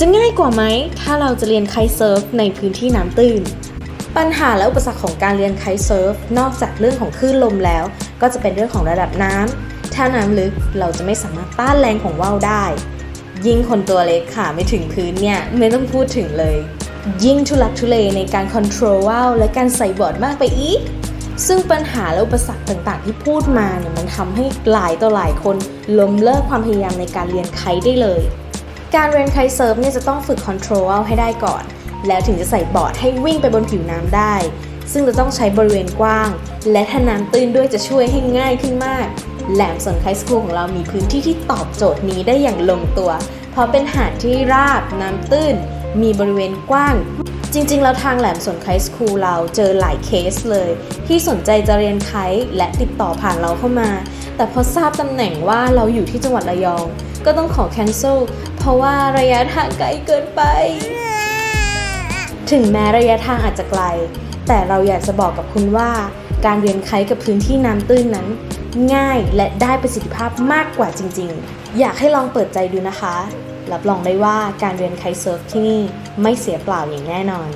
จะง่ายกว่าไหม ถ้าเราจะเรียนไคเซิร์ฟในพื้นที่น้ำตื้น ปัญหาและอุปสรรคของการเรียนไคเซิร์ฟนอกจากเรื่องของคลื่นลมแล้ว ก็จะเป็นเรื่องของระดับน้ำถ้าน้ำลึกเราจะไม่สามารถต้านแรงของว่าวได้ ยิ่งคนตัวเล็กขาไม่ถึงพื้นเนี่ยไม่ต้องพูดถึงเลย ยิ่งทุลักทุเลในการคอนโทรลว่าวและการใส่บอร์ดมากไปอีกซึ่งปัญหาและอุปสรรคต่างๆ ที่พูดมาเนี่ยมันทำให้หลายต่อหลายคนล้มเลิกความพยายามในการเรียนไคได้เลย การเรียนไคเซิร์ฟเนี่ยจะต้องฝึกคอนโทรลให้ได้ก่อน แล้วถึงจะใส่บอร์ดให้วิ่งไปบนผิวน้ำได้ ซึ่งจะต้องใช้บริเวณกว้าง และถ้าน้ำตื้นด้วยจะช่วยให้ง่ายขึ้นมาก แหลมสนไคสคูลของเรามีพื้นที่ที่ตอบโจทย์นี้ได้อย่างลงตัว เพราะเป็นหาดที่ราบน้ำตื้น มีบริเวณกว้าง จริงๆ แล้วทางแหลมสนไคสคูลเราเจอหลายเคสเลย ที่สนใจจะเรียนไคและติดต่อผ่านเราเข้ามา แต่พอทราบตำแหน่งว่าเราอยู่ที่จังหวัดระยอง ก็ต้องขอ cancel เพราะว่าระยะทางไกลเกินไป ถึงแม้ระยะทางอาจจะไกล แต่เราอยากจะบอกกับคุณว่า การเรียนไคกับพื้นที่น้ำตื้นนั้น ง่ายและได้ประสิทธิภาพมากกว่าจริง ๆ อยากให้ลองเปิดใจดูนะคะ รับรองได้ว่าการเรียนไคเซิร์ฟที่นี่ไม่เสียเปล่าอย่างแน่นอน